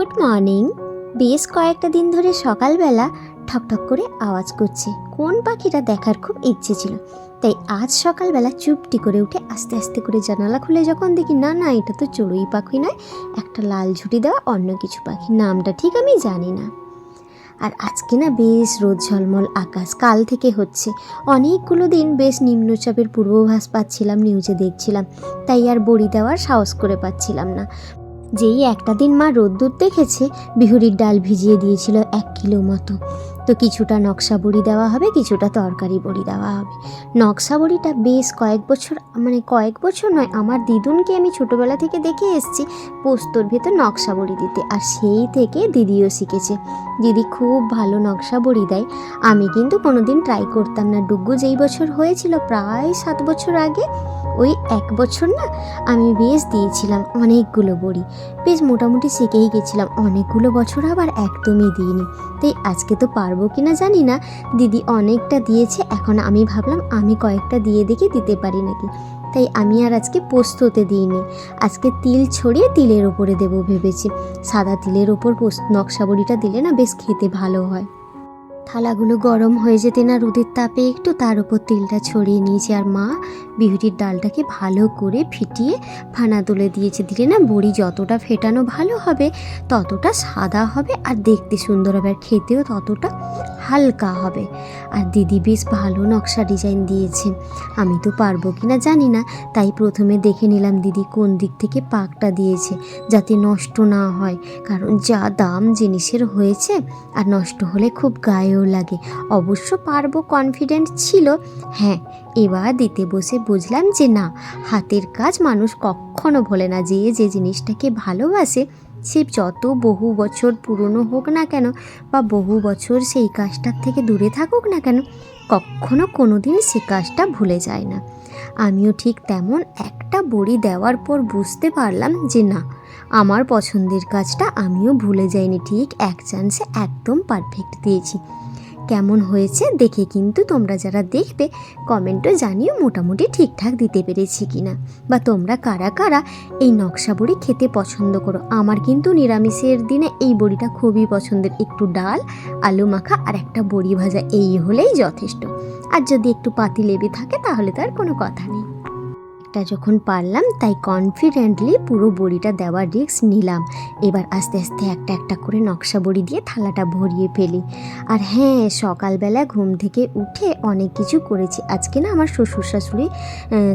Good morning. বেশ কয়েকটা দিন ধরে সকালবেলা ঠকঠক করে আওয়াজ করছে। কোন পাখিটা দেখার খুব ইচ্ছে ছিল। তাই আজ সকালবেলা চুপটি করে উঠে আস্তে আস্তে করে জানালা খুলে যখন দেখি, না না, এটা তো চড়ুই পাখি নয়, একটা লাল ঝুটি দেওয়া অন্য কিছু পাখি। নামটা ঠিক আমি জানি না। আর আজকে না বেশ রোদ ঝলমল আকাশ, কাল থেকে হচ্ছে। অনেকগুলো দিন বেশ নিম্নচাপের পূর্বাভাস পাচ্ছিলাম, নিউজে দেখছিলাম। তাই আর বড়ি দেওয়ার সাহস করে পাচ্ছিলাম না। যেই একটা দিন মা রোদ্দুর দেখেছে, বিহুরির ডাল ভিজিয়ে দিয়েছিল এক কিলো মতো। তো কিছুটা নকশা বড়ি দেওয়া হবে, কিছুটা তরকারি বড়ি দেওয়া হবে। নকশা বড়িটা বেশ কয়েক বছর মানে কয়েক বছর নয়, আমার দিদুনকে আমি ছোটোবেলা থেকে দেখে এসেছি পোস্তর ভেতর নকশা বড়ি দিতে। আর সেই থেকে দিদিও শিখেছে। দিদি খুব ভালো নকশা বড়ি দেয়। আমি কিন্তু কোনোদিন ট্রাই করতাম না। ডুগ্গু যেই বছর হয়েছিল, প্রায় সাত বছর আগে ওই এক বছর না আমি বেশ দিয়েছিলাম অনেকগুলো বড়ি। বেশ মোটামুটি শিখেই গেছিলাম, অনেকগুলো বছর আবার একদমই দিইনি। তাই আজকে তো পারব কি না জানি না, দিদি অনেকটা দিয়েছে, এখন আমি ভাবলাম আমি কয়েকটা দিয়ে দেখি, দিতে পারি নাকি। তাই আমি আর আজকে পোস্ততে দিইনি। আজকে তিল ছড়িয়ে তিলের ওপরে দেবো ভেবেছি। সাদা তিলের ওপর পোস্ত, নকশা বড়িটা দিলে না বেশ খেতে ভালো হয়। থালাগুলো গরম হয়ে যেতে না রোদের তাপে একটু তার উপর তেলটা ছড়িয়ে নিয়েছে আর মা বিহুটির ডালটাকে ভালো করে ফিটিয়ে ফানা তুলে দিয়েছে। দিলে না বড়ি যতটা ফেটানো ভালো হবে, ততটা সাদা হবে আর দেখতে সুন্দর হবে। আর খেতেও ততটা হালকা হবে। আর দিদি বেশ ভালো নকশা ডিজাইন দিয়েছে। আমি তো পারব কি না জানি না। তাই প্রথমে দেখে নিলাম দিদি কোন দিক থেকে পাকটা দিয়েছে, যাতে নষ্ট না হয়। কারণ যা দাম জিনিসের হয়েছে, আর নষ্ট হলে খুব গায়েও লাগে। অবশ্য পারব কনফিডেন্ট ছিল। হ্যাঁ এবার দিতে বসে বুঝলাম যে না, হাতের কাজ মানুষ কখনো ভোলে না। যে যে জিনিসটাকে ভালোবাসে সে যত বহু বছর পুরনো হোক না কেন বা বহু বছর সেই কাজটার থেকে দূরে থাকুক না কেন, কখনো কোনো দিন সে কাজটা ভুলে যায় না। আমিও ঠিক তেমন একটা বড়ি দেওয়ার পর বুঝতে পারলাম যে না, আমার পছন্দের কাজটা আমিও ভুলে যাইনি, ঠিক এক চান্সে একদম পারফেক্ট দিয়েছি। কেমন হয়েছে দেখে কিন্তু তোমরা যারা দেখবে কমেন্টও জানিও মোটামুটি ঠিকঠাক দিতে পেরেছি কি না বা তোমরা কারা কারা এই নকশা বড়ি খেতে পছন্দ করো? আমার কিন্তু নিরামিষের দিনে এই বড়িটা খুবই পছন্দের। একটু ডাল, আলু মাখা আর একটা বড়ি ভাজা, এই হলেই যথেষ্ট। আর যদি একটু পাতি লেবি থাকে তাহলে তো আর কোনো কথা নেই। একটা যখন পারলাম, তাই কনফিডেন্টলি পুরো বড়িটা দেওয়ার রিস্ক নিলাম। এবার আস্তে আস্তে একটা একটা করে নকশা বড়ি দিয়ে থালাটা ভরিয়ে ফেলি। আর হ্যাঁ সকালবেলা ঘুম থেকে উঠে অনেক কিছু করেছি। আজকে না আমার শ্বশুর শাশুড়ি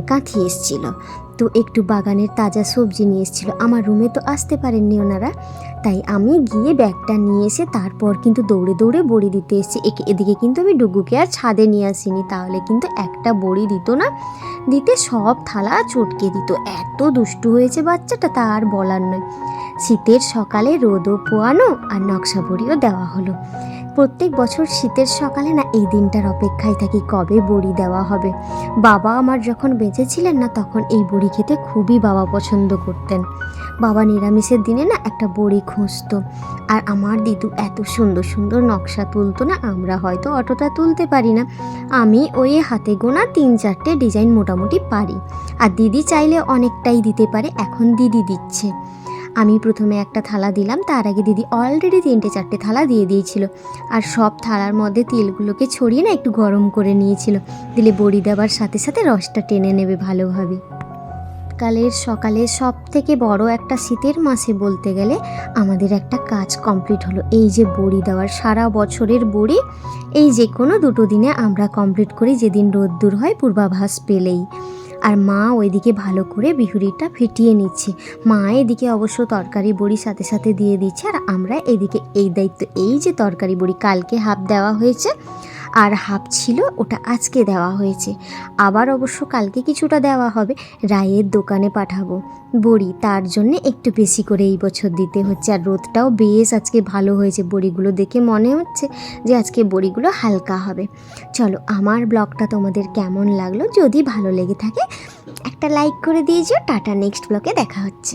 কাঁথি এসছিল। তো একটু বাগানের তাজা সবজি নিয়ে এসেছিল। আমার রুমে তো আসতে পারেননি ওনারা। তাই আমি গিয়ে ব্যাগটা নিয়ে এসে তারপর কিন্তু দৌড়ে দৌড়ে বড়ি দিতে এসেছি। একে, এদিকে কিন্তু আমি ডুগুকে আর ছাদে নিয়ে আসিনি। তাহলে কিন্তু একটা বড়ি দিত না। দিতে সব থালা চটকে দিত। এত দুষ্টু হয়েছে বাচ্চাটা, তা আর বলার নয়। শীতের সকালে রোদও পোয়ানো আর নকশা বড়িও দেওয়া হলো। প্রত্যেক বছর শীতের সকালে না এই দিনটার অপেক্ষায় থাকি, কবে বড়ি দেওয়া হবে? বাবা আমার যখন বেঁচে ছিলেন না, তখন এই বড়ি খেতে খুবই বাবা পছন্দ করতেন। বাবা নিরামিষের দিনে না একটা বড়ি খুঁজতো। আর আমার দিদু এত সুন্দর সুন্দর নকশা তুলতো না, আমরা হয়তো অতটা তুলতে পারি না। আমি ওই হাতে গোনা তিন চারটে ডিজাইন মোটামুটি পারি। আর দিদি চাইলে অনেকটাই দিতে পারে, এখন দিদি দিচ্ছে। আমি প্রথমে একটা থালা দিলাম, তার আগে দিদি অলরেডি তিনটে চারটে থালা দিয়ে দিয়েছিল। আর সব থালার মধ্যে তেলগুলোকে ছড়িয়ে না একটু গরম করে নিয়েছিল। দিলে বড়ি দেওয়ার সাথে সাথে রসটা টেনে নেবে ভালোভাবে। কালের সকালে সব থেকে বড় একটা শীতের মাসে বলতে গেলে আমাদের একটা কাজ কমপ্লিট হলো। এই যে বড়ি দেওয়ার সারা বছরের বড়ি, এই যে কোনো দুটো দিনে আমরা কমপ্লিট করি, যেদিন রোদ্দুর হয় পূর্বাভাস পেলেই। আর মা ওইদিকে ভালো করে বিহুরিটা ফিটিয়ে নিচ্ছে। মা এদিকে অবশ্য তরকারি বড়ি সাথে সাথে দিয়ে দিচ্ছে আর আমরা এদিকে এই দায়িত্ব, এই যে তরকারি বড়ি, কালকে হাফ দেওয়া হয়েছে। আর হাফ ছিল, ওটা আজকে দেওয়া হয়েছে। আবার অবশ্য কালকে কিছুটা দেওয়া হবে, রায়ের দোকানে পাঠাবো। বড়ি তার জন্য একটু বেশি করে এই বছর দিতে হচ্ছে, আর রোদটাও বেশ আজকে ভালো হয়েছে। বড়িগুলো দেখে মনে হচ্ছে যে আজকে বড়িগুলো হালকা হবে। চলো, আমার ব্লগটা তোমাদের কেমন লাগল? যদি ভালো লেগে থাকে, একটা লাইক করে দিয়েছ। টাটা, নেক্সট ব্লগে দেখা হচ্ছে।